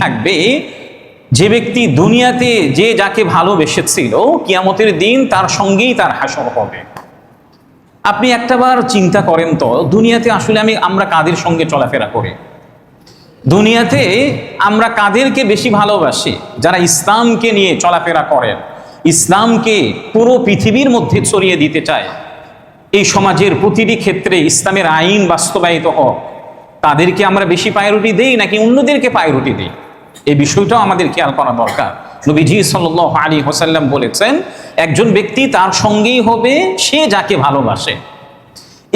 থাকবে যে ব্যক্তি দুনিয়াতে যে যাকে ভালোবেসেছিল, কিয়ামতের দিন তার সঙ্গেই তার হাসর হবে। আপনি একটাবার চিন্তা করেন তো, দুনিয়াতে আসলে আমি, আমরা কাদের সঙ্গে চলাফেরা করি? দুনিয়াতে আমরা কাদেরকে বেশি ভালোবাসি? যারা ইসলামকে নিয়ে চলাফেরা করেন, ইসলামকে পুরো পৃথিবীর মধ্যে ছড়িয়ে দিতে চায়। এই সমাজের প্রতিটি ক্ষেত্রে ইসলামের আইন বাস্তবায়িত হোক তাদেরকে আমরা বেশি প্রায়োরিটি দেই নাকি অন্যদেরকে প্রায়োরিটি দিই? এই বিষয়টাও আমাদের খেয়াল করা দরকার। নবীজি সাল আলী হোসাল্লাম বলেছেন, একজন ব্যক্তি তার সঙ্গেই হবে, সে যাকে ভালোবাসে।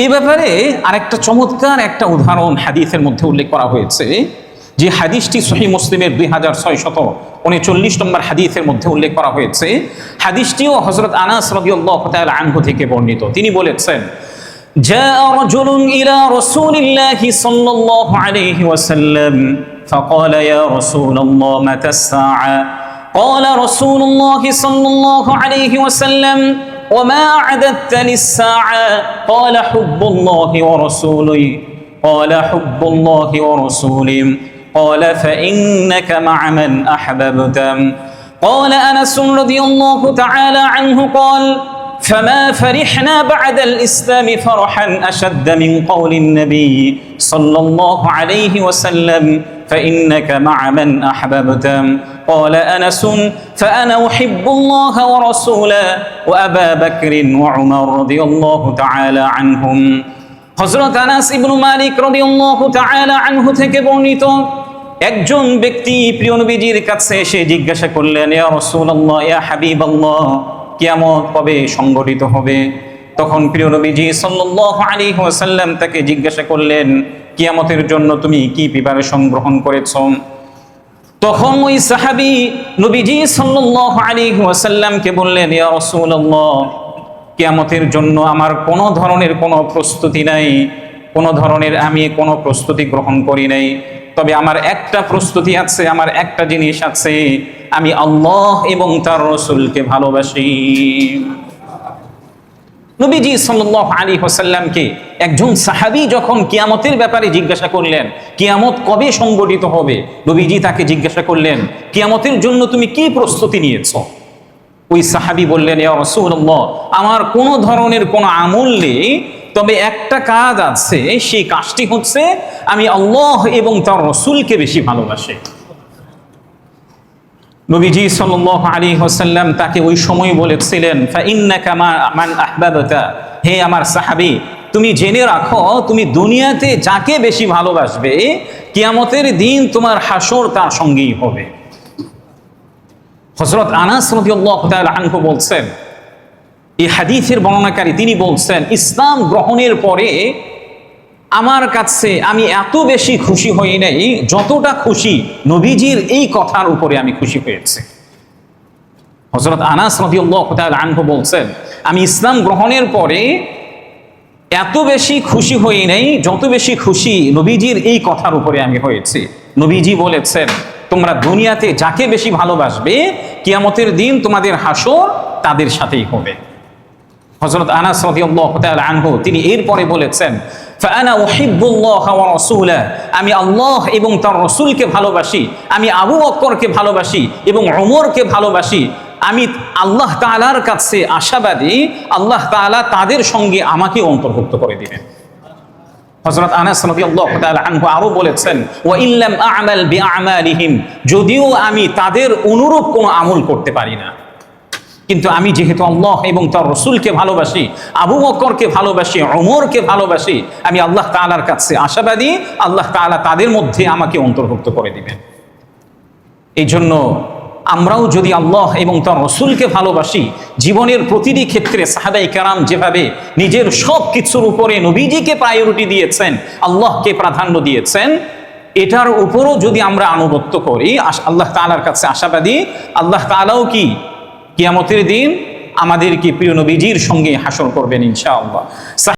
এ ব্যাপারে আরেকটা চমৎকার একটা উদাহরণ হাদিসের মধ্যে উল্লেখ করা হয়েছে, যে হাদিসটি সহি মুসলিমের দুই হাজার ছয় শত উনচল্লিশ নম্বর হাদিসের মধ্যে উল্লেখ করা হয়েছে। হাদিসটিও হজরত আনাস রদিউল্লাহ আনহু থেকে বর্ণিত। তিনি বলেছেন جاء رجل إلى رسول الله صلى الله عليه وسلم فقال يا رسول الله متى الساعة؟ قال رسول الله صلى الله عليه وسلم وما أعددت للساعة قال حب الله ورسوله. قال حب الله ورسوله. قال فإنك مع من أحببت قال أنس رضي الله تعالى عنه قال فما فرحنا بعد الإسلام فرحا أشد من قول النبي صلى الله عليه وسلم فإنك مع من أحببت قال أنس فأنا أحب الله ورسوله وأبا بكر وعمر رضي الله تعالى عنهم হজরত আনাস ইবনু মালিক রাদিয়াল্লাহু তাআলা আনহু থেকে বর্ণিত একজন ব্যক্তি প্রিয় নবীজির কাছে এসে জিজ্ঞাসা করলেন ইয়া রাসূলুল্লাহ ইয়া হাবিবাল্লাহ কিয়ামত কবে সংগঠিত হবে? তখন প্রিয় নবীজি সাল্লাল্লাহু আলাইহি ওয়াসাল্লাম তাকে জিজ্ঞাসা করলেন, কিয়ামতের জন্য তুমি কি প্রিপারেশন গ্রহণ করেছ? তখন ওই সাহাবী নবীজি সাল্লাল্লাহু আলাইহি ওয়াসাল্লামকে বললেন, ইয়া কিয়ামতের জন্য আমার কোনো ধরনের কোনো প্রস্তুতি নাই। কোনো ধরনের আমি কোনো প্রস্তুতি গ্রহণ করি নাই। তবে আমার একটা প্রস্তুতি আছে, আমার একটা জিনিস আছে। আমি আল্লাহ এবং তার রসুলকে ভালোবাসি। নবীজি সাল্লাহ আলী হোসাল্লামকে একজন সাহাবি যখন কিয়ামতের ব্যাপারে জিজ্ঞাসা করলেন, কিয়ামত কবে সংগঠিত হবে? নবীজি তাকে জিজ্ঞাসা করলেন, কিয়ামতের জন্য তুমি কি প্রস্তুতি নিয়েছো? ওই সাহাবি বললেন আমার কোনো ধরনের কোনো আমল নেই, তবে একটা কাজ আছে, সেই কাজটি হচ্ছে আমি আল্লাহ এবং তার রসুলকে বেশি ভালোবাসি। নবীজি সাল্লাল্লাহু আলাইহি ওয়াসাল্লাম তাকে ওই সময় বলেছিলেন হে আমার সাহাবী, তুমি জেনে রাখো, তুমি দুনিয়াতে যাকে বেশি ভালোবাসবে, কিয়ামতের দিন তোমার হাসর তার সঙ্গেই হবে। হজরত আনাস আনহু বলছেন, এই হাদিসের বর্ণনাকারী তিনি বলছেন, ইসলাম গ্রহণের পরে আমার কাছে আমি এত বেশি খুশি হই নাই, যতটা খুশি নবীজির এই কথার উপরে আমি খুশি হয়েছে। হজরত আনাস রদিউল্লাহ আনহু বলছেন, আমি ইসলাম গ্রহণের পরে এত বেশি খুশি হই নাই, যত বেশি খুশি নবীজির এই কথার উপরে আমি হয়েছি। নবীজি বলেছেন, তোমরা দুনিয়াতে যাকে বেশি ভালোবাসবে, কিয়ামতের দিন তোমাদের হাসর তাদের সাথেই হবে। হজরত আনাস রাদিয়াল্লাহু তাআলা আনহু তিনি এরপরে বলেছেন ফাআনা উহিব্বুল্লাহ ওয়া রাসূলা। আমি আল্লাহ এবং তার রসুলকে ভালোবাসি, আমি আবু বকরকে ভালোবাসি এবং ওমরকে ভালোবাসি। আমি আল্লাহ তাআলার কাছে আশাবাদী, আল্লাহ তাআলা তাদের সঙ্গে আমাকে অন্তর্ভুক্ত করে দিবেন। হযরত আনাস তাআলা আরও বলেছেন, ওয়া ইল্লাম আ'মাল যদিও আমি তাদের অনুরূপ কোনো আমল করতে পারি না। কিন্তু আমি যেহেতু আল্লাহ এবং তার রসুলকে ভালোবাসি, আবু বকরকে ভালোবাসি, ওমরকে ভালোবাসি, আমি আল্লাহ তাআলার কাছে আশাবাদী আল্লাহ তাআলা তাদের মধ্যে আমাকে অন্তর্ভুক্ত করে দিবেন। এই জন্য আমরাও যদি আল্লাহ এবং তার রসুলকে ভালোবাসি, জীবনের প্রতিটি ক্ষেত্রে সাহাবাই কারাম যেভাবে নিজের সব কিছুর উপরে নবীজিকে প্রায়োরিটি দিয়েছেন, আল্লাহকে প্রাধান্য দিয়েছেন, এটার উপরও যদি আমরা আনুগত্য করি আল্লাহ তাআলার কাছে আশাবাদী, আল্লাহ তাআলাও কি কিয়ামতের দিন আমাদেরকে প্রিয় নবীজির সঙ্গে হাসর করবেন ইনশাআল্লাহ।